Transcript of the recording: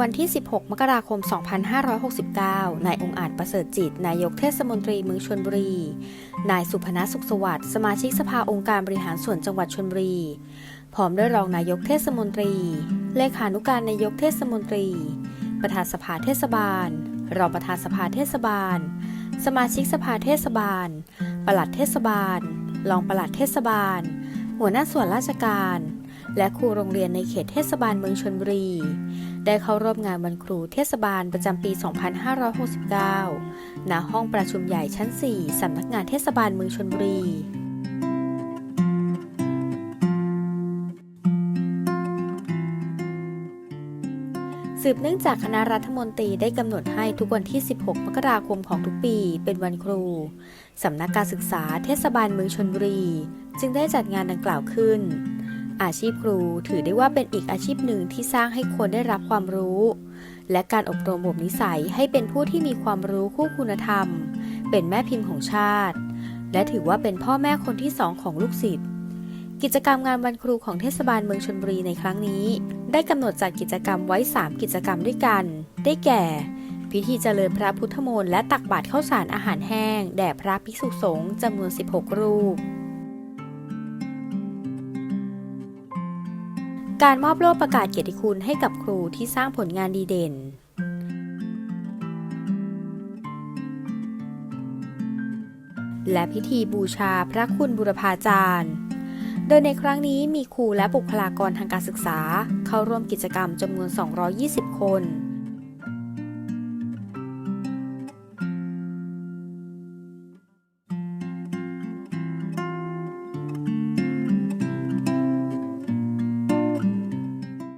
วันที่ 16 มกราคม 2569 นายองค์อาจประเสริฐจิต นายกเทศมนตรีเมืองชลบุรี นายสุพนัสุขสวัสดิ์สมาชิกสภาองค์การบริหารส่วนจังหวัดชลบุรี พร้อมด้วยรองนายกเทศมนตรี เลขานุการนายกเทศมนตรี ประธานสภาเทศบาล รองประธานสภาเทศบาล สมาชิกสภาเทศบาล ปลัดเทศบาล รองปลัดเทศบาล หัวหน้าส่วนราชการ และครูโรงเรียนในเขตเทศบาลเมืองชลบุรี ได้เข้าร่วมงานวันครูเทศบาลประจำปี 2569 ณ ห้องประชุมใหญ่ชั้น 4 สำนักงานเทศบาลเมืองชลบุรีสืบเนื่องจากคณะรัฐมนตรีได้กำหนดให้ทุกวันที่ 16 มกราคมของทุกปีเป็นวันครู สำนักการศึกษาเทศบาลเมืองชนบุรี จึงได้จัดงานดังกล่าวขึ้น อาชีพครูถือได้ว่าเป็นอีกอาชีพหนึ่งที่สร้างให้คนได้รับความรู้ และการอบรมบ่มนิสัยให้เป็นผู้ที่มีความรู้คู่คุณธรรม เป็นแม่พิมพ์ของชาติ และถือว่าเป็นพ่อแม่คนที่สองของลูกศิษย์กิจกรรมงานวันครูของเทศบาลเมืองชนบุรีในครั้งนี้ ได้กำหนดจัดกิจกรรมไว้ 3 กิจกรรมด้วยกัน ได้แก่ พิธีเจริญพระพุทธมนต์และตักบาตรข้าวสารอาหารแห้ง แด่พระภิกษุสงฆ์จำนวน 16 รูป การมอบโล่ประกาศเกียรติคุณให้กับครูที่สร้างผลงานดีเด่น และพิธีบูชาพระคุณบุรพาจารย์ โดยในครั้งนี้มีครูและบุคลากรทางการศึกษา เข้าร่วมกิจกรรมจำนวน 220 คน